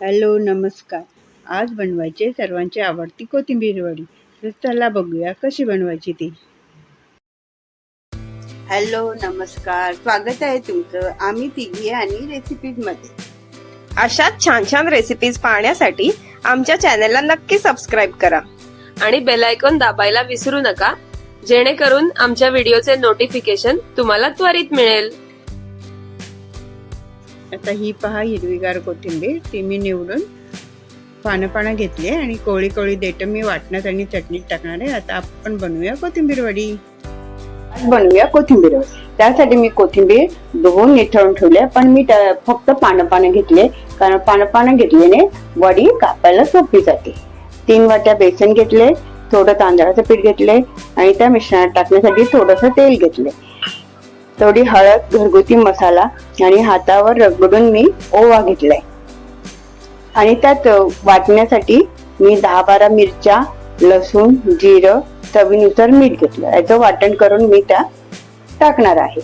Hello नमस्कार. आज बनवायचे सर्वांची आवडती कोथिंबीर वडी. तर चला बघूया कशी बनवायची ती. हॅलो नमस्कार. स्वागत आहे तुमचं आम्ही तिघी आणि रेसिपीजमध्ये अशाच छान छान रेसिपीज पाहण्यासाठी आमच्या चॅनलला नक्की सबस्क्राईब करा. आणि बेल आयकॉन दाबायला विसरू नका जेणेकरून आमच्या व्हिडिओचे नोटिफिकेशन तुम्हाला त्वरित मिळेल. आता ही पहा हिरवीगार कोथिंबीर. ती मी निवडून पानं पानं घेतली आहे आणि कोळी कोळी देतं मी वाटण्यात आणि चटणीत टाकणार आहे. आता आपण बनवूया कोथिंबीर वडी. बनवूया कोथिंबीर वडी. त्यासाठी मी कोथिंबीर धुवून निथळून ठेवले पण मी फक्त पानं पानं घेतले कारण पानं पानं घेतल्याने वडी कापायला सोपी जाते. तीन वाट्या बेसन घेतले थोडं तांदळाचं पीठ घेतले आणि त्या मिश्रणात टाकण्यासाठी थोडंसं तेल घेतले. थोडी हळद घरगुती मसाला आणि हातावर रगडून मी ओवा घेतलाय. आणि त्यात वाटण्यासाठी मी दहा बारा मिरच्या लसूण जिरं चवीनुसार मीठ घेतलं. याचं वाटण करून मी त्या टाकणार आहे.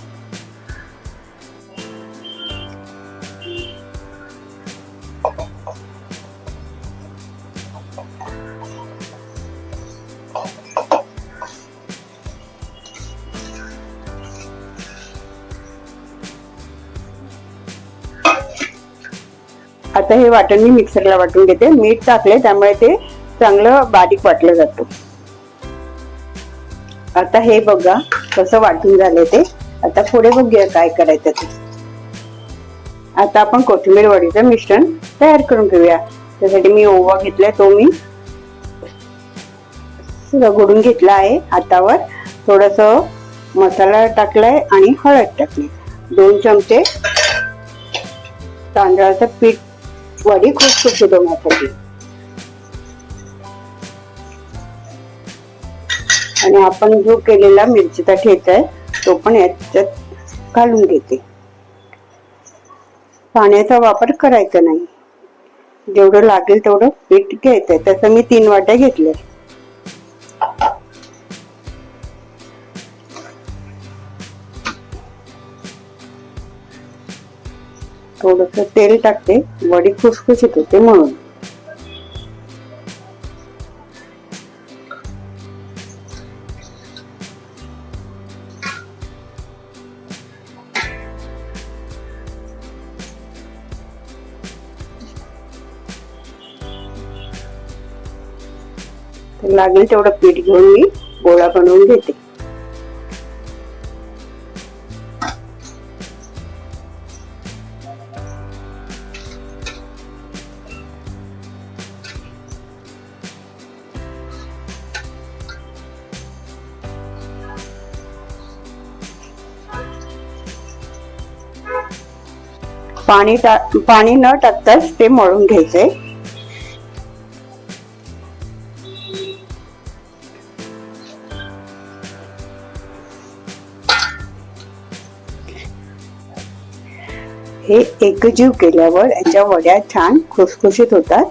आता हे वाटण मी मिक्सरला वाटून घेते. मीठ टाकले त्यामुळे ते चांगलं बारीक वाटलं जातं. आता हे बघा कसं वाटून झालं ते. आता पुढे बघूया काय करायचं ते. आता आपण कोथिंबीर वडीचं मिश्रण तयार करून घेऊया. त्यासाठी मी ओवा घेतलाय तो मी रगडून घेतला आहे हातावर. थोडस मसाला टाकलाय आणि हळद टाकली. दोन चमचे तांदळाचं पीठ वडी खुसखुशीत होण्यासाठी आणि आपण जो केलेला मिरचीचा ठेचा आहे तो पण याच्यात घालून घेते. पाण्याचा वापर करायचा नाही. जेवढं लागेल तेवढं पीठ घ्यायचंय. तसं मी तीन वाट्या घेतल्या थोडस तेल टाकते. वडी खुसखुशीत होते म्हणून. लागेल तेवढं पीठ घेऊन मी गोळा बनवून घेते. पाणी टाक पाणी न टाकताच ते मळून घ्यायचे हे एकजीव केल्यावर याच्या वड्या छान खुसखुशीत होतात.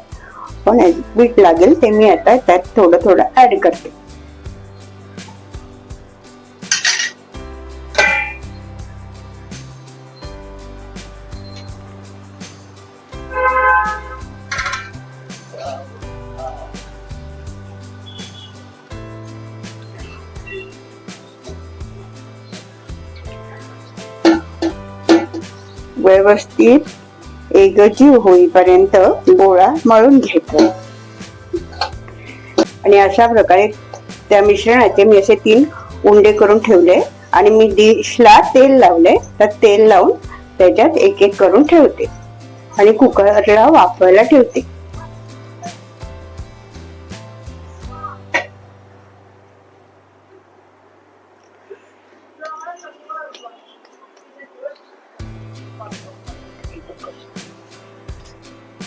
पण बीट लागेल ते मी आता त्यात थोडं थोडं ऍड करते. व्यवस्थित एकजीव होईपर्यंत गोळा मळून घ्यायचा. आणि अशा प्रकारे त्या मिश्रणाचे मी असे तीन उंडे करून ठेवले आणि मी डिशला तेल लावले. तर तेल लावून त्याच्यात एक एक करून ठेवते आणि कुकरला वापरायला ठेवते.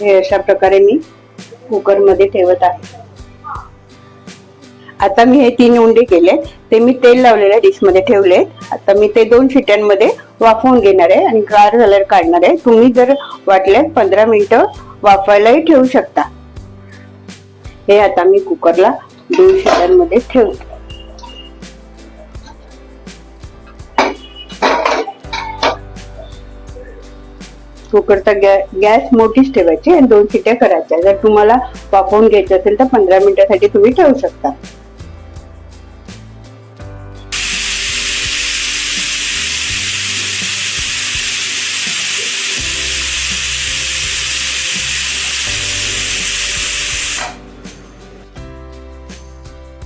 हे अशा प्रकारे मी कुकरमध्ये ठेवत आहे. आता मी हे तीन उंडे केले ते मी तेल लावलेल्या डिशमध्ये ठेवले. आता मी ते दोन शिट्यांमध्ये वाफवून घेणार आहे आणि गार झाल्यावर काढणार आहे. तुम्ही जर वाटल्यास पंधरा मिनिटं वाफवायलाही ठेवू शकता. हे आता मी कुकरला दोन शिट्यांमध्ये ठेवते. कुकरचा गॅ गॅस मोठीच ठेवायची आणि दोन शिट्या करायच्या. जर तुम्हाला वापरून घ्यायचं असेल तर पंधरा मिनिटासाठी तुम्ही ठेवू शकता.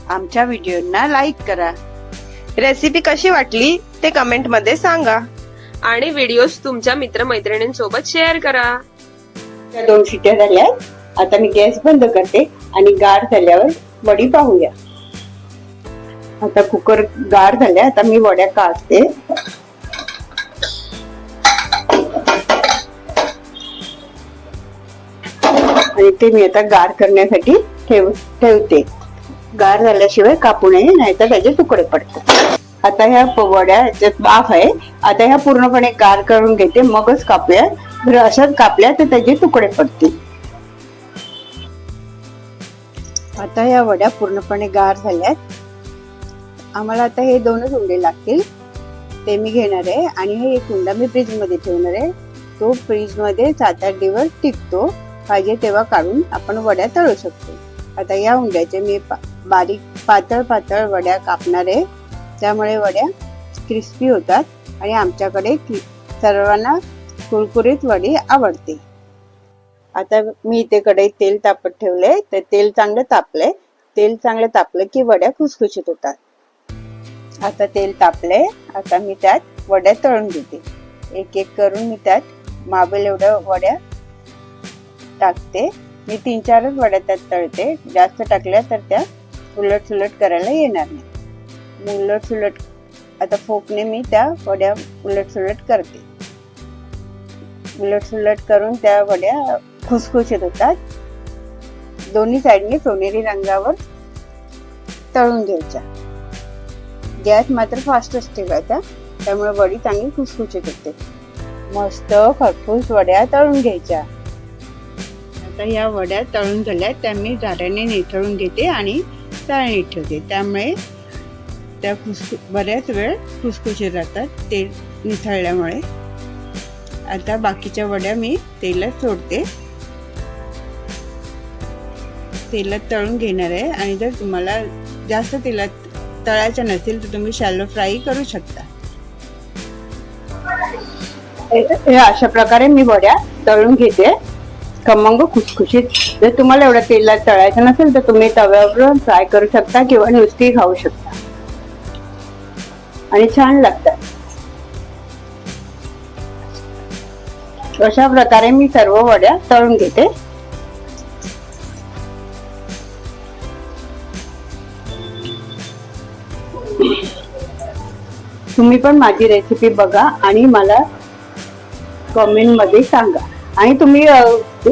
आमच्या व्हिडिओना लाईक करा. रेसिपी कशी वाटली ते कमेंटमध्ये सांगा. आणि व्हिडिओज तुमच्या मित्रमैत्रिणींसोबत शेअर करा. त्या दोन शिट्या झाल्या आता मी गॅस बंद करते आणि गार झाल्यावर वडी पाहूया. आता कुकर गार झाल्या. आता मी वड्या काढते. आणि ते मी आता गार करण्यासाठी ठेव ठेवते. गार झाल्याशिवाय कापू नये नाहीतर त्याचे तुकडे पडतात. आता ह्या प- वड्या वाफ आहे आता ह्या पूर्णपणे गार करून घेते मगच कापूया. जर अशाच कापल्या तर त्याचे तुकडे पडतील. आता ह्या वड्या पूर्णपणे गार झाल्यात. आम्हाला आता हे दोनच उंडे लागतील. ते मी घेणार आहे आणि हे एक उंडा मी फ्रीजमध्ये ठेवणार आहे. तो फ्रीजमध्ये सात आठ दिवस टिकतो. पाहिजे तेव्हा काढून आपण वड्या तळू शकतो. आता या उंड्याचे मी बारीक पातळ पातळ वड्या कापणार आहे. त्यामुळे वड्या क्रिस्पी होतात आणि आमच्याकडे सर्वांना कुरकुरीत वडी आवडते. आता मी इथे कडे तेल तापत ठेवले तर तेल चांगलं तापले तेल चांगलं तापलं की वड्या खुसखुशीत होतात. आता तेल तापले आता मी त्यात वड्या तळून घेते. एक एक करून मी त्यात माबेल एवढ्या वड्या टाकते. मी तीन चारच वड्या त्यात तळते. जास्त टाकल्या तर त्या उलट सुलट करायला येणार नाही. उलट सुलट आता फोकने मी त्या वड्या उलटसुलट करते. उलट सुलट करून त्या वड्या खुसखुशीत होतात. दोन्ही साईडने सोनेरी रंगावर तळून घ्यायच्या. गॅस मात्र फास्टच ठेवायचा त्यामुळे वडी चांगली खुसखुशीत होते. मस्त खरपूस वड्या तळून घ्यायच्या. आता या वड्या तळून झाल्या त्या मी झाऱ्याने निथळून घेते आणि तळणी ठेवते. त्यामुळे त्या खुसखु बऱ्याच वेळ खुसखुशीत राहतात तेल निथळल्यामुळे आता बाकीच्या वड्या मी तेलात सोडते. तेलात तळून घेणार आहे आणि जर तुम्हाला जास्त तेलात तळायचं नसेल तर तुम्ही शॅलो फ्राय करू शकता. अशा प्रकारे मी वड्या तळून घेते. खमंग खुसखुशीत. जर तुम्हाला एवढ्या तेलात तळायचं नसेल तर तुम्ही तव्यावर फ्राय करू शकता किंवा नुसती खाऊ शकता. आणि छान लागतात. अशा प्रकारे मी सर्व वड्या तळून घेते. तुम्ही पण माझी रेसिपी बघा आणि मला कमेंटमध्ये सांगा. आणि तुम्ही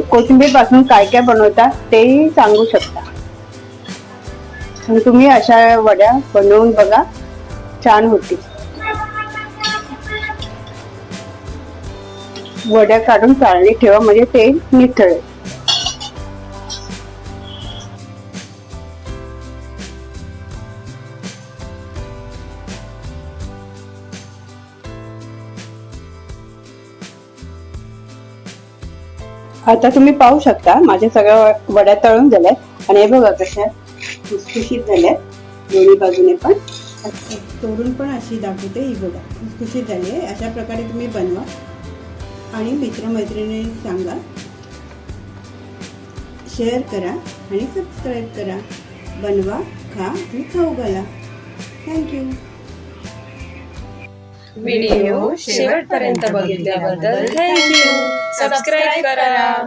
कोथिंबीरपासून काय काय बनवता तेही सांगू शकता. तुम्ही अशा वड्या बनवून बघा. छान होती. वड्या काढून चाळणी ठेवा म्हणजे ते निथळेल आता तुम्ही पाहू शकता माझ्या सगळ्या वड्या तळून झाल्या आणि हे बघा कशा खुसखुशीत झाल्या दोन्ही बाजूने पण. तोडून पण अशी दाखवते ही बघा. खुसखुशीत झाली आहे. अशा प्रकारे तुम्ही बनवा. आणि मित्रमैत्रिणी सांगा शेअर करा आणि सबस्क्राईब करा. बनवा खा आणि खाऊ घाला. थँक्यू व्हिडिओ शेवटपर्यंत बघितल्याबद्दल थँक्यू सबस्क्राईब करा.